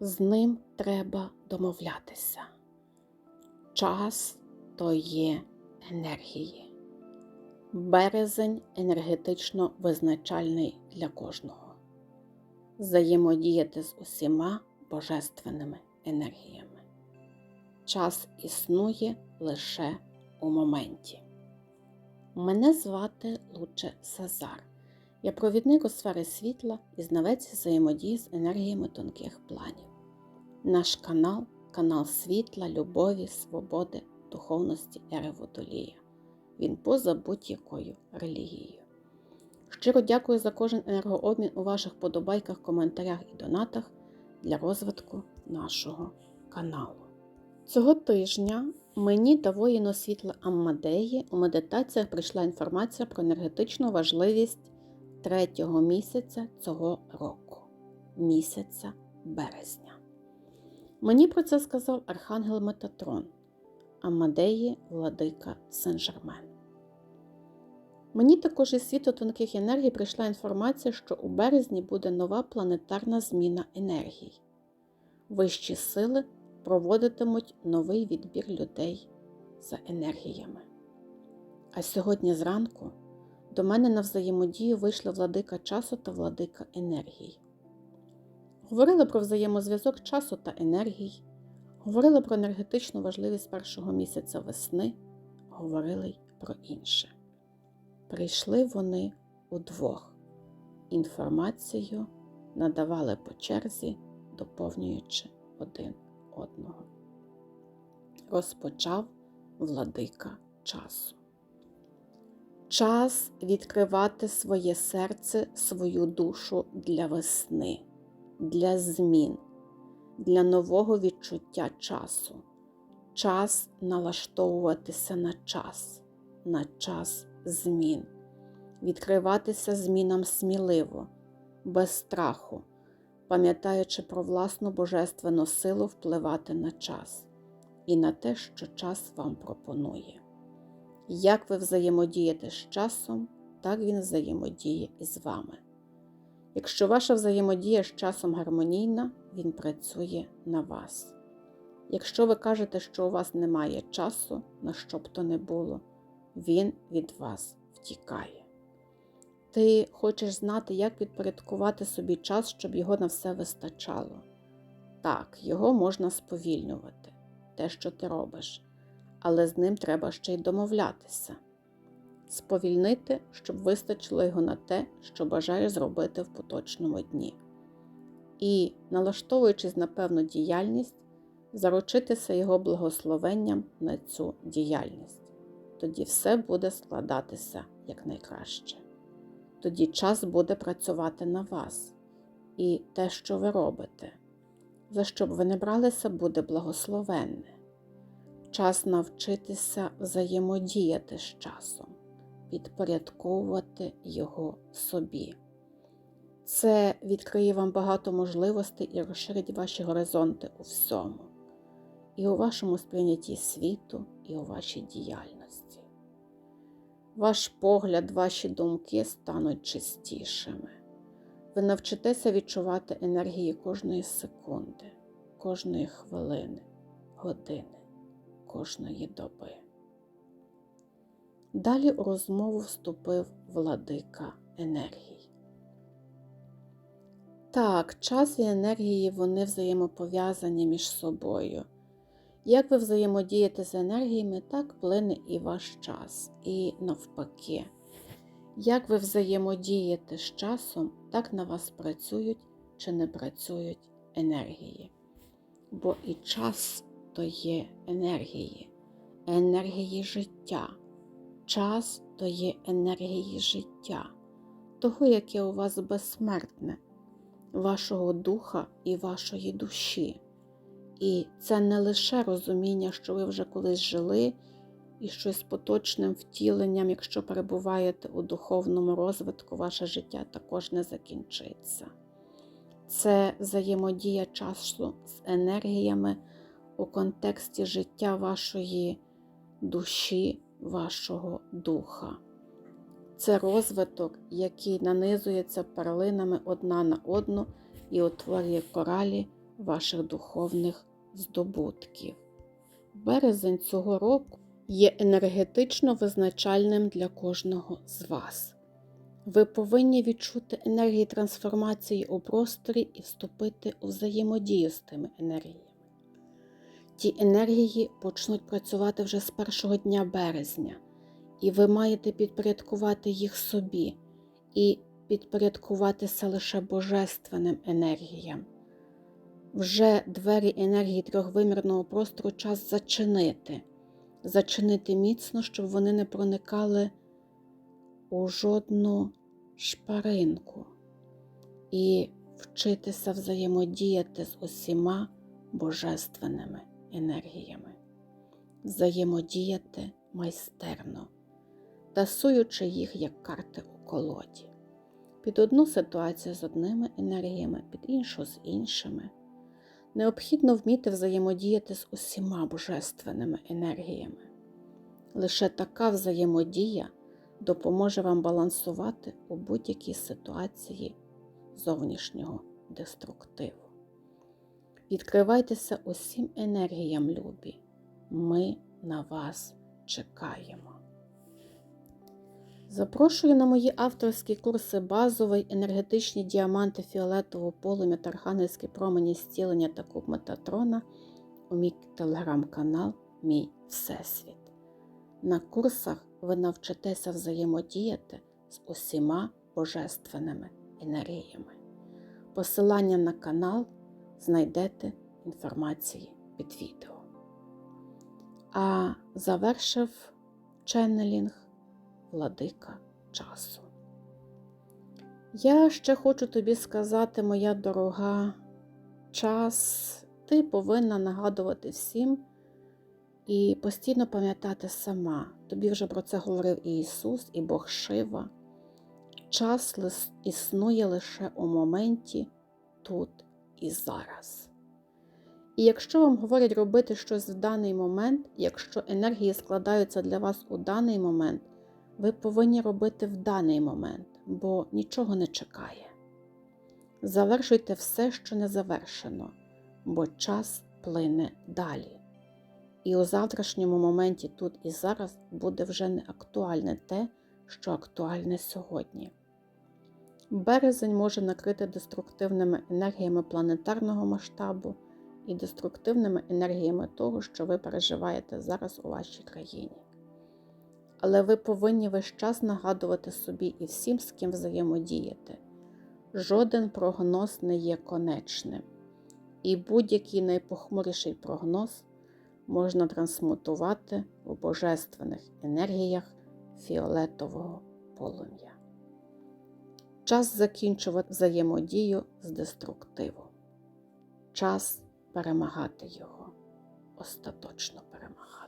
З ним треба домовлятися. Час то є енергії. Березень енергетично визначальний для кожного. Взаємодіяти з усіма божественними енергіями. Час існує лише у моменті. Мене звати Луче Сазар. Я провідник у сфери світла і знавець взаємодії з енергіями тонких планів. Наш канал канал світла, любові, свободи, духовності ери Водолія. Він поза будь-якою релігією. Щиро дякую за кожен енергообмін у ваших подобайках, коментарях і донатах для розвитку нашого каналу. Цього тижня мені та воїну світла Аммадеї у медитаціях прийшла інформація про енергетичну важливість третього місяця цього року, місяця березня. Мені про це сказав Архангел Метатрон, Амадеї Владика Сен-Жермен. Мені також із світу тонких енергій прийшла інформація, що у березні буде нова планетарна зміна енергій. Вищі сили проводитимуть новий відбір людей за енергіями. А сьогодні зранку до мене на взаємодію вийшли владика часу та владика енергій. Говорили про взаємозв'язок часу та енергій, говорили про енергетичну важливість першого місяця весни, говорили й про інше. Прийшли вони удвох. Інформацію надавали по черзі, доповнюючи один одного. Розпочав владика часу. Час відкривати своє серце, свою душу для весни, для змін, для нового відчуття часу. Час налаштовуватися на час, на час змін, відкриватися змінам сміливо, без страху, пам'ятаючи про власну божественну силу впливати на час і на те, що час вам пропонує. Як ви взаємодієте з часом, так він взаємодіє із вами. Якщо ваша взаємодія з часом гармонійна, він працює на вас. Якщо ви кажете, що у вас немає часу, на що б то не було, він від вас втікає. Ти хочеш знати, як підпорядкувати собі час, щоб його на все вистачало. Так, його можна сповільнювати, те, що ти робиш але з ним треба ще й домовлятися, сповільнити, щоб вистачило його на те, що бажає зробити в поточному дні. І, налаштовуючись на певну діяльність, заручитися його благословенням на цю діяльність. Тоді все буде складатися якнайкраще. Тоді час буде працювати на вас, і те, що ви робите, за що б ви не бралися, буде благословенне. Час навчитися взаємодіяти з часом, підпорядковувати його собі. Це відкриє вам багато можливостей і розширить ваші горизонти у всьому, і у вашому сприйнятті світу, і у вашій діяльності. Ваш погляд, ваші думки стануть чистішими. Ви навчитеся відчувати енергії кожної секунди, кожної хвилини, години кожної доби. Далі у розмову вступив владика енергії. Так, час і енергії вони взаємопов'язані між собою. Як ви взаємодієте з енергіями, так плине і ваш час, і навпаки. Як ви взаємодієте з часом, так на вас працюють чи не працюють енергії. Бо і час є енергії, енергії життя. Час то є енергії життя, того, яке у вас безсмертне, вашого духа і вашої душі. І це не лише розуміння, що ви вже колись жили, і щось поточним втіленням, якщо перебуваєте у духовному розвитку, ваше життя також не закінчиться. Це взаємодія часу з енергіями у контексті життя вашої душі, вашого духа. Це розвиток, який нанизується перлинами одна на одну і утворює коралі ваших духовних здобутків. Березень цього року є енергетично визначальним для кожного з вас. Ви повинні відчути енергії трансформації у просторі і вступити у взаємодію з тими енергіями. Ті енергії почнуть працювати вже з першого дня березня, і ви маєте підпорядкувати їх собі і підпорядкуватися лише божественним енергіям. Вже двері енергії трьохвимірного простору час зачинити, зачинити міцно, щоб вони не проникали у жодну шпаринку і вчитися взаємодіяти з усіма божественними енергіями, взаємодіяти майстерно, тасуючи їх як карти у колоді, під одну ситуацію з одними енергіями, під іншу з іншими. Необхідно вміти взаємодіяти з усіма божественними енергіями. Лише така взаємодія допоможе вам балансувати у будь-якій ситуації зовнішнього деструктиву. Відкривайтеся усім енергіям, любі. Ми на вас чекаємо. Запрошую на мої авторські курси базовий, енергетичні діаманти фіолетового полум'я та архангельські промені зцілення та куб Метатрона у мій телеграм-канал Мій Всесвіт. На курсах ви навчитеся взаємодіяти з усіма божественними енергіями. Посилання на канал знайдете інформації під відео. А завершив ченнелінг владика часу. Я ще хочу тобі сказати, моя дорога, час ти повинна нагадувати всім і постійно пам'ятати сама. Тобі вже про це говорив і Ісус, і Бог Шива. Час існує лише у моменті тут і зараз. І якщо вам говорять робити щось в даний момент, якщо енергії складаються для вас у даний момент, ви повинні робити в даний момент, бо нічого не чекає. Завершуйте все, що не завершено, бо час плине далі. І у завтрашньому моменті тут і зараз буде вже не актуальне те, що актуальне сьогодні. Березень може накрити деструктивними енергіями планетарного масштабу і деструктивними енергіями того, що ви переживаєте зараз у вашій країні. Але ви повинні весь час нагадувати собі і всім, з ким взаємодіяти. Жоден прогноз не є конечним, і будь-який найпохмуріший прогноз можна трансмутувати у божественних енергіях фіолетового полум'я. Час закінчувати взаємодію з деструктивом. Час перемагати його, остаточно перемагати.